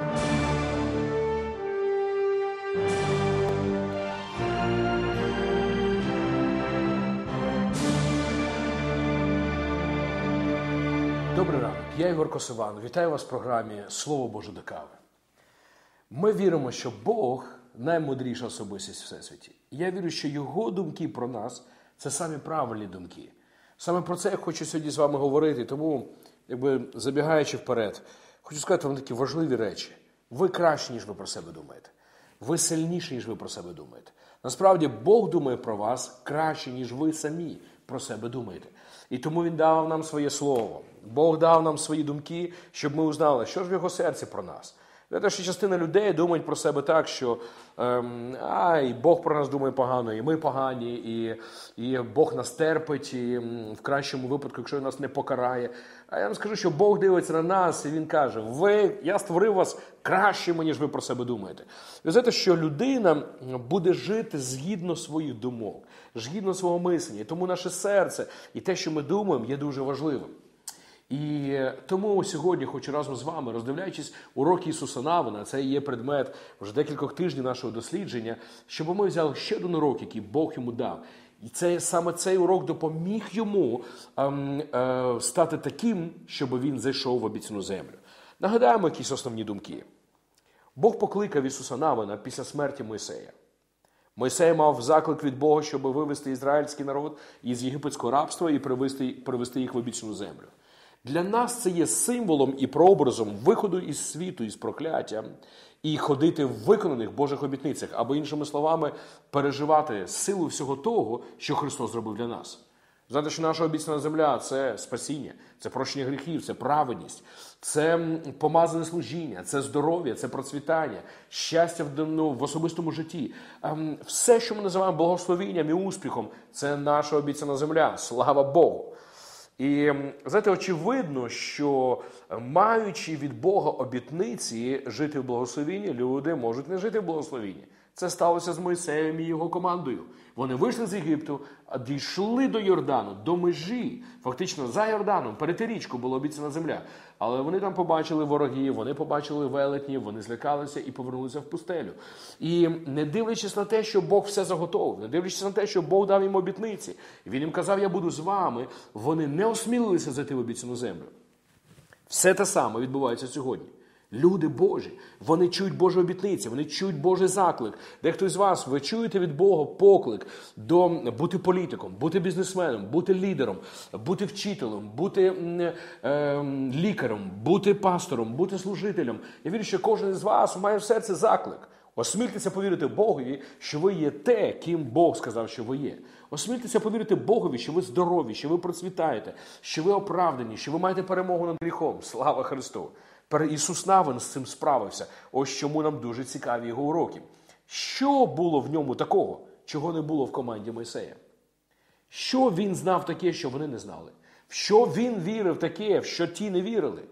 Добрий ранок, я Ігор Косован. Вітаю вас в програмі Слово Боже до кави. Ми віримо, що Бог наймудріша особистість в всесвіті. Я вірю, що його думки про нас це самі правильні думки. Саме про це я хочу сьогодні з вами говорити. Тому, якби забігаючи вперед, хочу сказати вам такі важливі речі. Ви краще, ніж ви про себе думаєте. Ви сильніші, ніж ви про себе думаєте. Насправді, Бог думає про вас краще, ніж ви самі про себе думаєте. І тому Він дав нам своє слово. Бог дав нам свої думки, щоб ми узнали, що ж в його серці про нас. Знаєте, що частина людей думають про себе так, що ем, ай, Бог про нас думає погано, і ми погані, і і Бог нас терпить, і в кращому випадку, якщо він нас не покарає. А я вам скажу, що Бог дивиться на нас, і Він каже: Ви, я створив вас кращими, ніж ви про себе думаєте. Ви знаєте, що людина буде жити згідно своїх думок, згідно свого мислення. І тому наше серце і те, що ми думаємо, є дуже важливим. І тому сьогодні хочу разом з вами, роздивляючись уроки Ісуса Навина, це є предмет вже декількох тижнів нашого дослідження, щоб ми взяли ще один урок, який Бог йому дав. І це саме цей урок допоміг йому ем, е, стати таким, щоб він зайшов в обіцяну землю. Нагадаємо якісь основні думки. Бог покликав Ісуса Навина після смерті Мойсея. Мойсей мав заклик від Бога, щоб вивести ізраїльський народ із єгипетського рабства і привести, привести їх в обіцяну землю. Для нас це є символом і прообразом виходу із світу, із прокляття, і ходити в виконаних Божих обітницях, або, іншими словами, переживати силу всього того, що Христос зробив для нас. Знаєте, що наша обіцяна земля це спасіння, це прощення гріхів, це праведність, це помазане служіння, це здоров'я, це процвітання, щастя в, ну, в особистому житті. Ем, все, що ми називаємо благословенням і успіхом, це наша обіцяна земля. Слава Богу! І знаєте, очевидно, що маючи від Бога обітниці жити в благословенні, люди можуть не жити в благословенні. Це сталося з Мойсеєм і його командою. Вони вийшли з Єгипту, дійшли до Йордану, до межі. Фактично за Йорданом, перед річку була обіцяна земля. Але вони там побачили ворогів, вони побачили велетнів, вони злякалися і повернулися в пустелю. І не дивлячись на те, що Бог все заготовив, не дивлячись на те, що Бог дав їм обітниці, він їм казав, я буду з вами. Вони не осмілилися зайти в обіцяну землю. Все те саме відбувається сьогодні. Люди Божі, вони чують Божі обітниці, вони чують Божий заклик. Дехто з вас, ви чуєте від Бога поклик до бути політиком, бути бізнесменом, бути лідером, бути вчителем, бути е, лікарем, бути пастором, бути служителем. Я вірю, що кожен з вас має в серці заклик. Осмільтеся повірити Богові, що ви є те, ким Бог сказав, що ви є. Осмільтеся повірити Богові, що ви здорові, що ви процвітаєте, що ви оправдані, що ви маєте перемогу над гріхом. Слава Христу! Ісус Навин з цим справився. Ось чому нам дуже цікаві його уроки. Що було в ньому такого, чого не було в команді Мойсея? Що він знав таке, що вони не знали? В що він вірив таке, в що ті не вірили?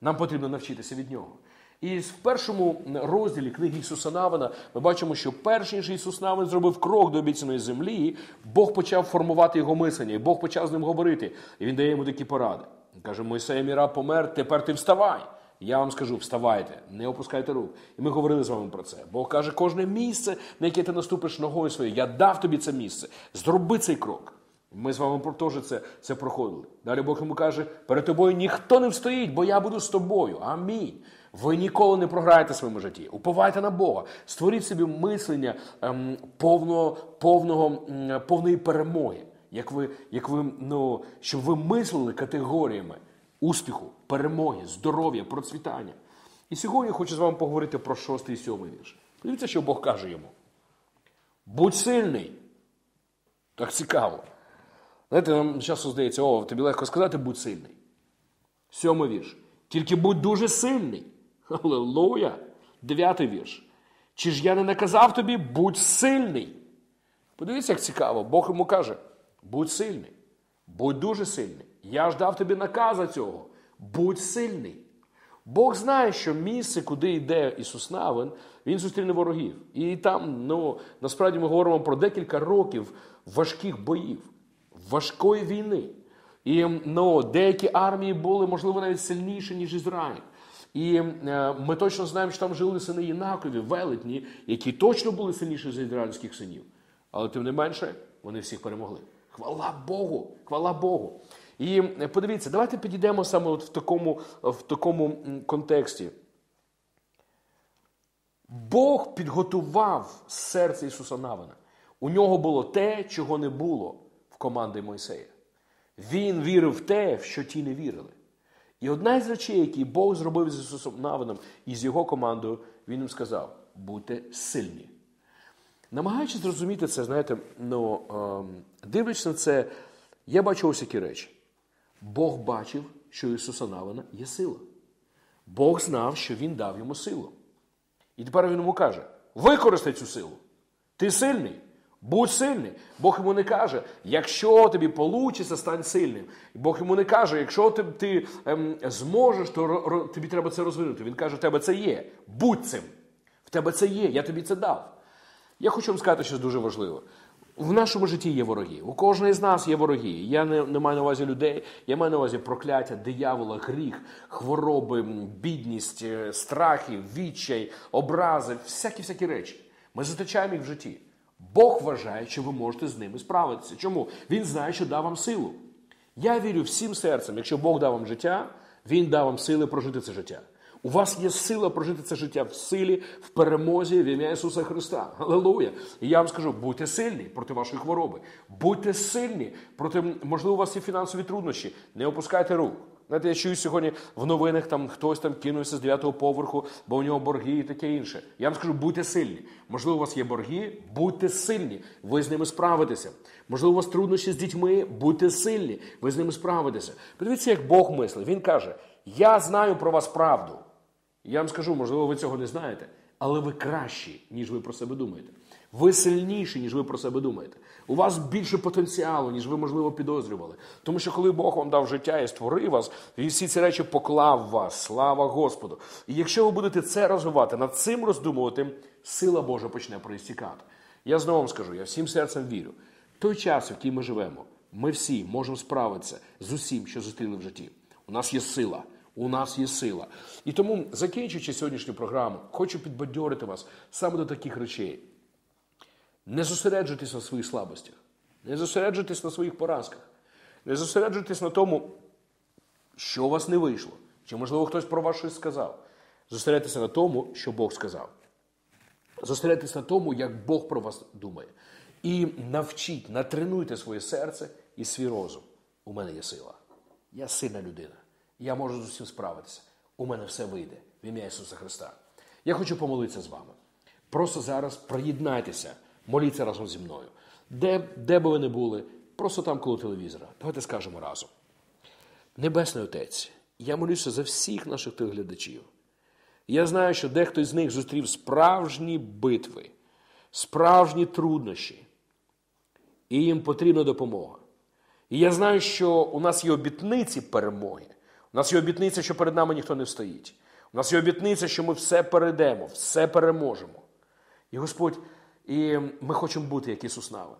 Нам потрібно навчитися від нього. І в першому розділі книги Ісуса Навина ми бачимо, що перш ніж Ісус Навин зробив крок до обіцяної землі, Бог почав формувати його мислення, і Бог почав з ним говорити. І він дає йому такі поради. Він каже: Мойсей мій раб помер, тепер ти вставай. Я вам скажу, вставайте, не опускайте рук. І ми говорили з вами про це. Бог каже, кожне місце, на яке ти наступиш ногою своєю, я дав тобі це місце. Зроби цей крок. Ми з вами теж це це проходили. Далі Бог йому каже: перед тобою ніхто не встоїть, бо я буду з тобою. Амінь. Ви ніколи не програєте в своєму житті. Уповайте на Бога. Створіть собі мислення ем, повного, повного, ем, повної перемоги. Як ви, як ви, ну, щоб ви мислили категоріями успіху, перемоги, здоров'я, процвітання. І сьогодні я хочу з вами поговорити про шостий і сьомий вірш. Дивіться, що Бог каже йому. Будь сильний. Так цікаво. Знаєте, нам часто здається, о, тобі легко сказати, будь сильний. Сьомий вірш. Тільки будь дуже сильний. Аллилуйя. Дев'ятий вірш. Чи ж я не наказав тобі, будь сильний. Подивіться, як цікаво, Бог йому каже: будь сильний, будь дуже сильний. Я ж дав тобі наказа цього. Будь сильний. Бог знає, що місце, куди йде Ісус Навин, Він зустріне ворогів. І там, ну, насправді ми говоримо про декілька років важких боїв, важкої війни. І ну, деякі армії були, можливо, навіть сильніші, ніж Ізраїль. І е, ми точно знаємо, що там жили сини Єнакові, велетні, які точно були сильніші за ізраїльських синів. Але тим не менше, вони всіх перемогли. Хвала Богу! Хвала Богу! І е, подивіться, давайте підійдемо саме от в такому, в такому контексті. Бог підготував серце Ісуса Навина. У нього було те, чого не було в команди Мойсея. Він вірив в те, в що ті не вірили. І одна із речей, які Бог зробив з Ісусом Навином і з його командою, він їм сказав: будьте сильні. Намагаючись зрозуміти це, знаєте, ну, дивлячись на це, я бачу ось які речі. Бог бачив, що Ісуса Навина є сила. Бог знав, що Він дав йому силу. І тепер він йому каже: використай цю силу. Ти сильний, будь сильний. Бог йому не каже, якщо тобі вийде, стань сильним. Бог йому не каже, якщо ти ти ем, зможеш, то ро, тобі треба це розвинути. Він каже, в тебе це є. Будь цим. В тебе це є, я тобі це дав. Я хочу вам сказати, що дуже важливо. В нашому житті є вороги. У кожного з нас є вороги. Я не, не маю на увазі людей, я маю на увазі прокляття, диявола, гріх, хвороби, бідність, е, страхи, відчай, образи, всякі всякі речі. Ми зустрічаємо їх в житті. Бог вважає, що ви можете з ними справитися. Чому? Він знає, що дав вам силу. Я вірю всім серцем, якщо Бог дав вам життя, Він дав вам сили прожити це життя. У вас є сила прожити це життя в силі, в перемозі в ім'я Ісуса Христа. Аллилуйя! І я вам скажу: будьте сильні проти вашої хвороби, будьте сильні проти, можливо, у вас є фінансові труднощі. Не опускайте рук. Знаєте, я чую сьогодні в новинах там хтось там кинувся з дев'ятого поверху, бо у нього борги і таке інше. Я вам скажу, будьте сильні. Можливо, у вас є борги, будьте сильні, ви з ними справитеся. Можливо, у вас труднощі з дітьми, будьте сильні, ви з ними справитеся. Подивіться, як Бог мислить. Він каже: Я знаю про вас правду. Я вам скажу, можливо, ви цього не знаєте, але ви кращі, ніж ви про себе думаєте. Ви сильніші, ніж ви про себе думаєте. У вас більше потенціалу, ніж ви, можливо, підозрювали. Тому що коли Бог вам дав життя і створив вас, він всі ці речі поклав вас. Слава Господу! І якщо ви будете це розвивати, над цим роздумувати, сила Божа почне проістікати. Я знову вам скажу, я всім серцем вірю. Той час, в який ми живемо, ми всі можемо справитися з усім, що зустріли в житті. У нас є сила. У нас є сила. І тому, закінчуючи сьогоднішню програму, хочу підбадьорити вас саме до таких речей. Не зосереджуйтесь на своїх слабостях, не зосереджуйтесь на своїх поразках, не зосереджуйтесь на тому, що у вас не вийшло, чи, можливо, хтось про вас щось сказав. Зосередьтеся на тому, що Бог сказав. Зосередьтеся на тому, як Бог про вас думає. І навчіть, натренуйте своє серце і свій розум. У мене є сила. Я сильна людина. Я можу з усім справитися. У мене все вийде в ім'я Ісуса Христа. Я хочу помолитися з вами. Просто зараз приєднайтеся, моліться разом зі мною. Де де би ви не були, просто там коло телевізора. Давайте скажемо разом. Небесний Отець, я молюся за всіх наших телеглядачів. Я знаю, що дехто з них зустрів справжні битви, справжні труднощі, і їм потрібна допомога. І я знаю, що у нас є обітниці перемоги. У нас є обітниця, що перед нами ніхто не встоїть. У нас є обітниця, що ми все перейдемо, все переможемо. І Господь, і ми хочемо бути, як Ісус Навин.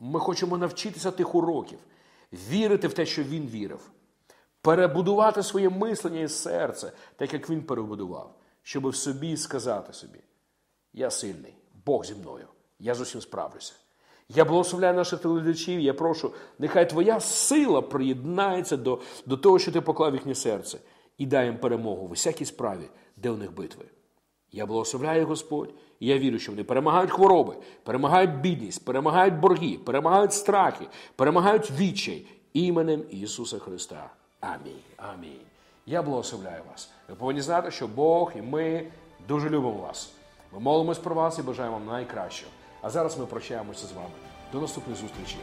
Ми хочемо навчитися тих уроків, вірити в те, що Він вірив, перебудувати своє мислення і серце, так як Він перебудував, щоб в собі сказати собі: Я сильний, Бог зі мною, я з усім справлюся. Я благословляю наших телеглядачів, я прошу, нехай твоя сила приєднається до до того, що ти поклав їхнє серце, і дай їм перемогу в усякій справі, де у них битви. Я благословляю Господь, і я вірю, що вони перемагають хвороби, перемагають бідність, перемагають борги, перемагають страхи, перемагають відчай іменем Ісуса Христа. Амінь. Амінь. Я благословляю вас. Ви повинні знати, що Бог і ми дуже любимо вас. Ми молимось про вас і бажаємо вам найкращого. А зараз ми прощаємося з вами. До наступної зустрічі.